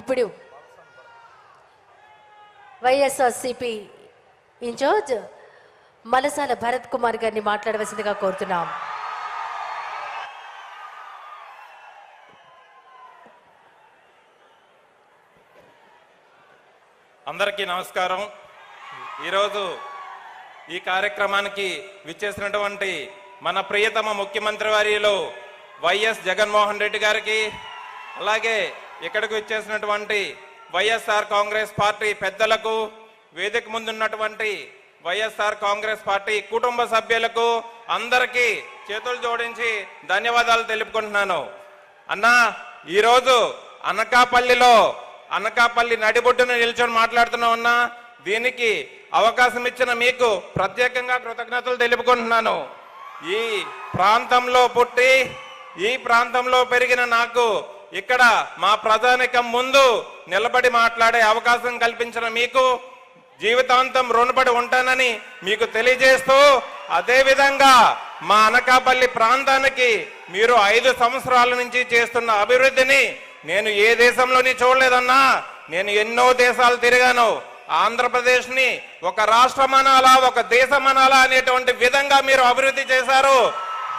ఇప్పుడు వైఎస్ఆర్సిపి ఇన్ఛార్జ్ మలసాల భరత్ కుమార్ గారిని మాట్లాడవలసిందిగా కోరుతున్నాం. అందరికీ నమస్కారం. ఈరోజు ఈ కార్యక్రమానికి విచ్చేసినటువంటి మన ప్రియతమ ముఖ్యమంత్రి వారిలో వైఎస్ జగన్మోహన్ రెడ్డి గారికి అలాగే ఇక్కడికి ఇచ్చేసినటువంటి వైఎస్ఆర్ కాంగ్రెస్ పార్టీ పెద్దలకు వేదిక ముందున్నటువంటి వైఎస్ఆర్ కాంగ్రెస్ పార్టీ కుటుంబ సభ్యులకు అందరికీ చేతులు జోడించి ధన్యవాదాలు తెలుపుకుంటున్నాను. అన్నా ఈరోజు అనకాపల్లిలో అనకాపల్లి నడిబొడ్డున నిల్చొని మాట్లాడుతున్నాం అన్నా దీనికి అవకాశం ఇచ్చిన మీకు ప్రత్యేకంగా కృతజ్ఞతలు తెలుపుకుంటున్నాను. ఈ ప్రాంతంలో పుట్టి ఈ ప్రాంతంలో పెరిగిన నాకు ఇక్కడ మా ప్రజానికం ముందు నిలబడి మాట్లాడే అవకాశం కల్పించిన మీకు జీవితాంతం రుణపడి ఉంటానని మీకు తెలియజేస్తూ అదేవిధంగా మా అనకాపల్లి ప్రాంతానికి మీరు ఐదు సంవత్సరాల నుంచి చేస్తున్న అభివృద్ధిని నేను ఏ దేశంలోని చూడలేదన్నా నేను ఎన్నో దేశాలు తిరిగాను. ఆంధ్రప్రదేశ్ని ఒక రాష్ట్రం అనాలా ఒక దేశం అనాలా అనేటువంటి విధంగా మీరు అభివృద్ధి చేశారు.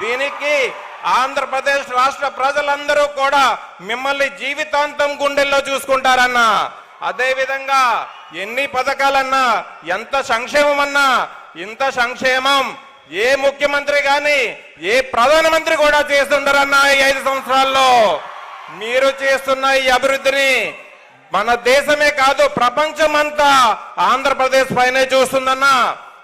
దీనికి ఆంధ్రప్రదేశ్ రాష్ట్ర ప్రజలందరూ కూడా మిమ్మల్ని జీవితాంతం గుండెల్లో చూసుకుంటారన్నా. అదేవిధంగా ఎన్ని పథకాలన్నా ఎంత సంక్షేమం అన్నా ఇంత సంక్షేమం ఏ ముఖ్యమంత్రి కానీ ఏ ప్రధానమంత్రి కూడా చేస్తుండరన్నా ఈ ఐదు సంవత్సరాల్లో. మీరు చేస్తున్న ఈ అభివృద్ధిని మన దేశమే కాదు ప్రపంచం అంతా ఆంధ్రప్రదేశ్ పైనే చూస్తుందన్నా.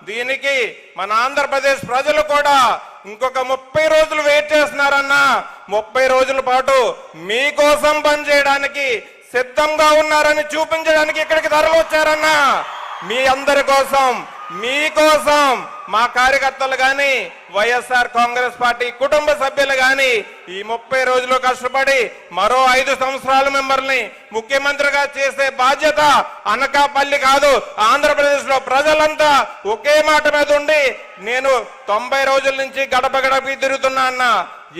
దీనికి మన ఆంధ్రప్రదేశ్ ప్రజలు కూడా ఇంకొక ముప్పై రోజులు వెయిట్ చేస్తున్నారన్నా. ముప్పై రోజుల పాటు మీకోసం పనిచేయడానికి సిద్ధంగా ఉన్నారని చూపించడానికి ఇక్కడికి తరలి వచ్చారన్నా. మీ అందరి కోసం మీకోసం మా కార్యకర్తలు కానీ వైఎస్ఆర్ కాంగ్రెస్ పార్టీ కుటుంబ సభ్యులు కానీ ఈ ముప్పై రోజులు కష్టపడి మరో ఐదు సంవత్సరాల మిమ్మల్ని ముఖ్యమంత్రిగా చేసే బాధ్యత అనకాపల్లి కాదు ఆంధ్రప్రదేశ్లో ప్రజలంతా ఒకే మాట మీద ఉండి నేను తొంభై రోజుల నుంచి గడప గడపకి తిరుగుతున్నా అన్న.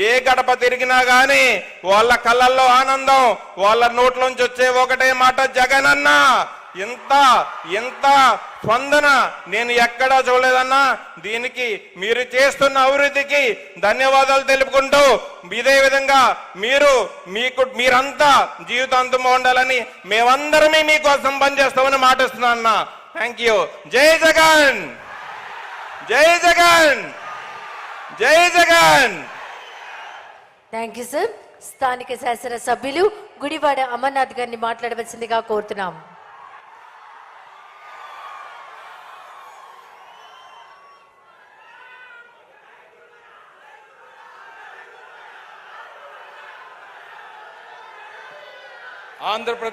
ఏ గడప తిరిగినా గాని వాళ్ళ కళ్ళల్లో ఆనందం వాళ్ళ నోట్లోంచి వచ్చే ఒకటే మాట జగన్ అన్నా ఇంత ఇంత స్పందన నేను ఎక్కడా చూడలేదన్నా. దీనికి మీరు చేస్తున్న అభివృద్ధికి ధన్యవాదాలు తెలుపుకుంటూ ఇదే విధంగా మీరు మీకు మీరంతా జీవితాంతం ఉండాలని మేమందరమే మీకోసం పనిచేస్తామని మాటిస్తున్నా అన్న. థ్యాంక్ యూ జై జగన్! జై జగన్! జై జగన్! థ్యాంక్ యూ సార్ స్థానిక శాసన సభ్యులు గుడివాడ అమర్నాథ్ గారిని మాట్లాడవలసిందిగా కోరుతున్నాం. ఆంధ్రప్రదేశ్